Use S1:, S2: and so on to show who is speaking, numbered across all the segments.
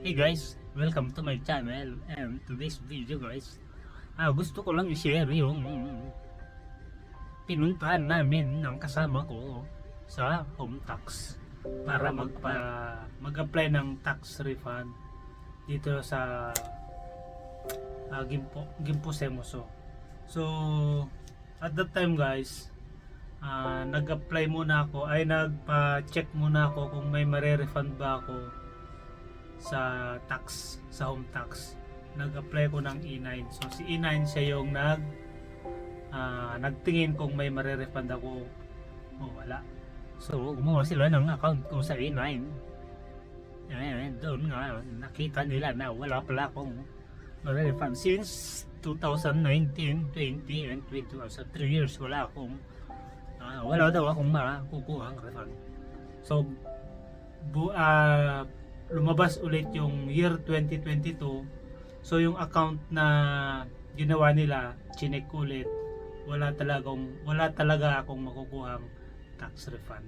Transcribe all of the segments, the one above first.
S1: Hey guys, welcome to my channel and today's video guys ah, gusto ko lang i-share yung pinuntahan namin ng kasama ko sa home tax para magpa mag-apply ng tax refund dito sa uh, Gimpo, Gimpo Semoso. So at that time guys, ah, nag-apply muna ako ay nagpa-check muna ako kung may mare-refund ba ako sa tax, sa home tax. Nag-apply ko ng E9. So si E9 siya yung nag ah, nagtingin kung may mare-refund ako o wala. So gumawa sila ng account ko sa E9. Ayan, doon nga nakita nila na wala pala akong mare-refund since 2019, 20, and 21. So 3 years wala akong ah, wala daw akong makukuha ang refund. So bu ah, lumabas ulit yung year 2022 so yung account na ginawa nila chinek ulit. Wala talagang wala talaga akong makukuhang tax refund.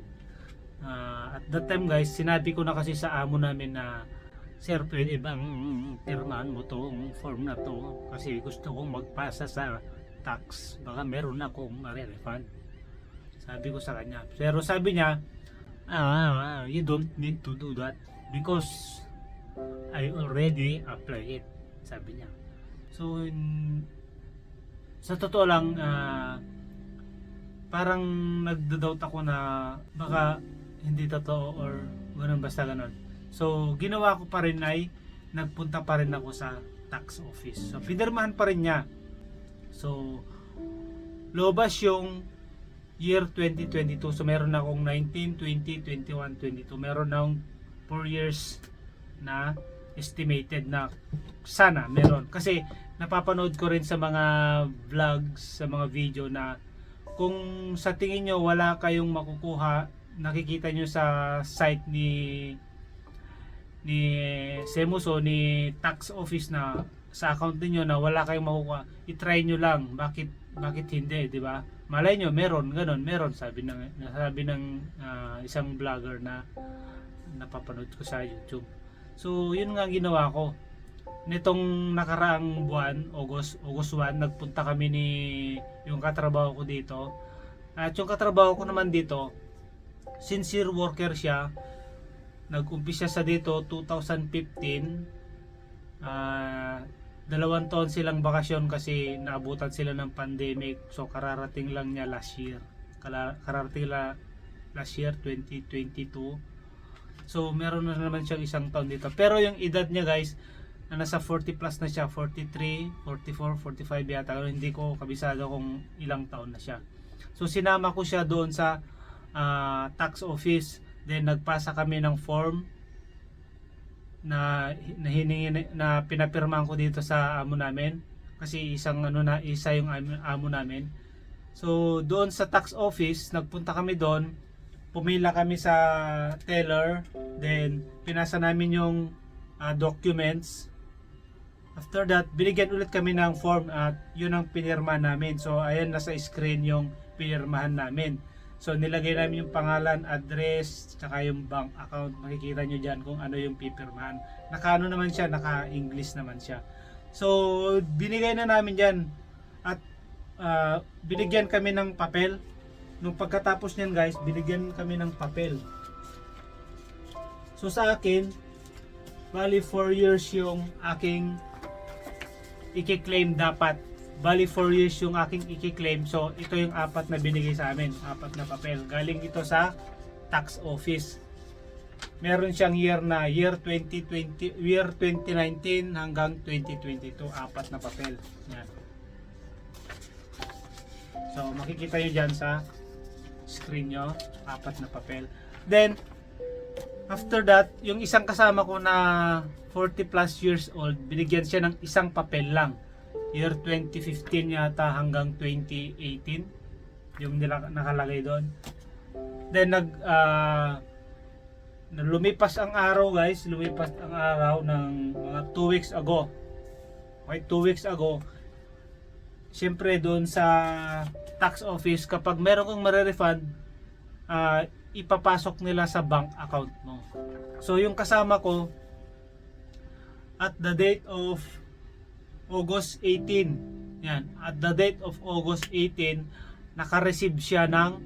S1: Ah, at that time guys sinabi ko na kasi sa amo namin na sir pwede bang pirmahan mo tong form na to? Kasi gusto kong magpasa sa tax. Baka meron akong ma-refund. Sabi ko sa kanya. Pero sabi niya ah, you don't need to do that because I already applied it sabi niya. So in- sa totoo lang ah, parang nagda-doubt ako na baka hindi totoo or ganun basta ganun. So ginawa ko pa rin ay nagpunta pa rin ako sa tax office. So pinirmahan pa rin niya. So lobas yung year 2022 so meron akong 19, 20, 21, 22 meron akong 4 years na estimated na sana meron. Kasi napapanood ko rin sa mga vlogs sa mga video na kung sa tingin nyo wala kayong makukuha nakikita nyo sa site ni ni Semuso ni tax office na sa account niyo na wala kayong makukuha i-try nyo lang. Bakit bakit hindi di ba? Malay nyo meron ganon meron. Sabi ng sabi ng ah, isang vlogger na napapanood ko sa YouTube. So yun nga ginawa ko. Nitong nakaraang buwan August August 1 nagpunta kami ni yung katrabaho ko dito. At yung katrabaho ko naman dito sincere worker siya. Nag-umpisa sa dito 2015 ah dalawang taon silang bakasyon kasi naabutan sila ng pandemic. So kararating lang niya last year. Kararating la, last year 2022 so meron na naman siyang isang taon dito. Pero yung edad niya guys na nasa 40 plus na siya 43, 44, 45 yata. Hindi ko kabisado kung ilang taon na siya. So sinama ko siya doon sa ah, tax office. Then nagpasa kami ng form na, na hiningi na pinapirmahan ko dito sa amo namin. Kasi isang ano na isa yung amo namin. So doon sa tax office nagpunta kami doon pumila kami sa teller then pinasa namin yung ah, documents after that binigyan ulit kami ng form at yun ang pinirma namin so ayan nasa screen yung pinirmahan namin So nilagay namin yung pangalan, address, tsaka yung bank account. Makikita nyo dyan kung ano yung pipirmahan. Naka ano naman siya, naka English naman siya. So binigay na namin dyan. At ah, binigyan kami ng papel. Nung pagkatapos niyan guys, binigyan kami ng papel. So sa akin, bali 4 years yung aking i-claim dapat. Bali 4 years yung aking i-claim so ito yung apat na binigay sa amin apat na papel. Galing ito sa tax office. Meron siyang year na year 2020 year 2019 hanggang 2022 apat na papel. Yan. So makikita nyo dyan sa screen nyo apat na papel. Then after that yung isang kasama ko na 40 plus years old binigyan siya ng isang papel lang. Year 2015 yata hanggang 2018 yung nila nakalagay doon. Then nag na lumipas ang araw guys. Lumipas ang araw ng mga 2 weeks ago. Okay 2 weeks ago syempre doon sa tax office kapag meron kang mare-refund ah, ipapasok nila sa bank account mo so yung kasama ko at the date of August 18. Yan, at the date of August 18, naka-receive siya ng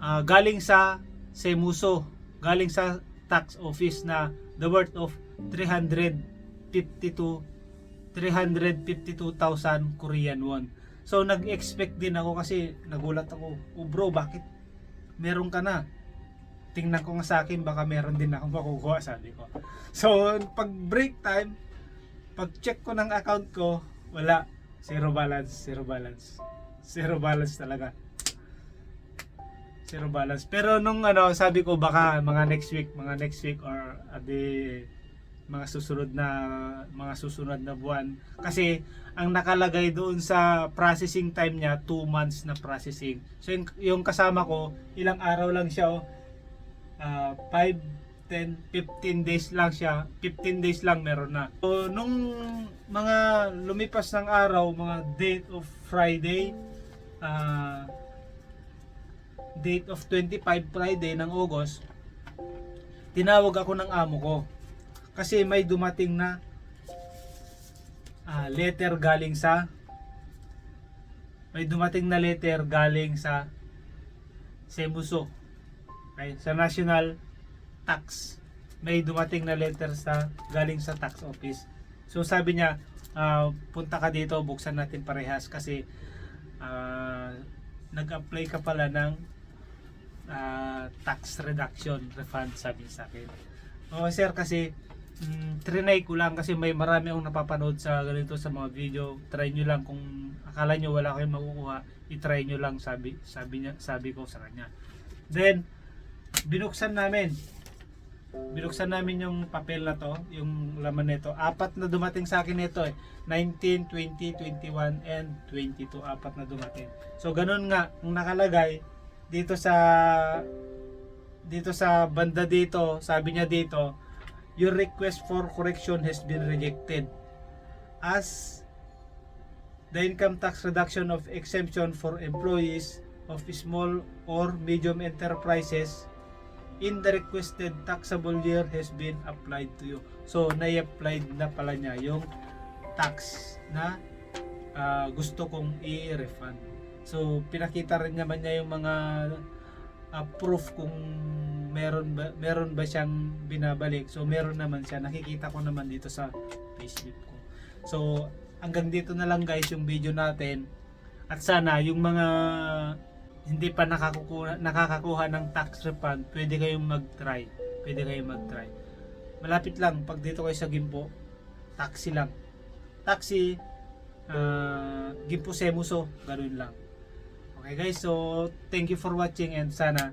S1: ah, galing sa Semuso, galing sa tax office na the worth of 352 352,000 Korean won. So nag-expect din ako kasi nagulat ako, oh bro, bakit meron ka na? Tingnan ko nga sa akin, baka meron din ako makukuha, sabi ko. So pag break time, pag check ko ng account ko, wala. Zero balance, zero balance. Zero balance talaga. Zero balance. Pero nung ano, sabi ko baka mga next week, mga next week or uh, the mga susunod na mga susunod na buwan. Kasi ang nakalagay doon sa processing time niya 2 months na processing. So yung, yung kasama ko ilang araw lang siya oh. Ah, 5 10 15 days lang siya. 15 days lang meron na. So nung mga lumipas ng araw mga date of Friday ah, date of 25 Friday ng August tinawag ako ng amo ko kasi may dumating na ah, letter galing sa may dumating na letter galing sa Semuso okay, sa National Tax. May dumating na letter sa galing sa tax office. So sabi niya ah, punta ka dito buksan natin parehas kasi ah, nag-apply ka pala ng ah, tax reduction refund sabi sa akin. Oh sir kasi mm, trinay ko lang kasi may marami akong napapanood sa ganito sa mga video. Try nyo lang kung akala nyo wala kayong makukuha i-try nyo lang sabi sabi niya sabi ko sa kanya. Then binuksan namin. Binuksan namin yung papel na to yung laman nito. Apat na dumating sa akin nito eh. 19, 20, 21 and 22 apat na dumating. So ganun nga ang nakalagay dito sa dito sa banda dito sabi niya dito your request for correction has been rejected as the income tax reduction of exemption for employees of small or medium enterprises in the requested taxable year has been applied to you. So, na-applied na pala niya yung tax na ah, gusto kong i-refund. So, pinakita rin naman niya yung mga ah, proof kung meron ba, meron ba siyang binabalik. So, meron naman siya. Nakikita ko naman dito sa Facebook ko. So, hanggang dito na lang guys yung video natin. At sana yung mga hindi pa nakakuha, nakakakuha ng tax refund, pwede kayong mag-try. Pwede kayong mag-try. Malapit lang, pag dito kayo sa Gimpo, taxi lang. Taxi, ah, Gimpo Semuso, ganun lang. Okay guys, so thank you for watching and sana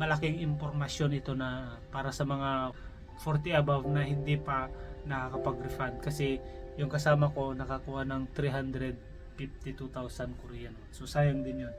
S1: malaking impormasyon ito na para sa mga 40 above na hindi pa nakakapag-refund kasi yung kasama ko nakakuha ng 352,000 Korean. So sayang din yun.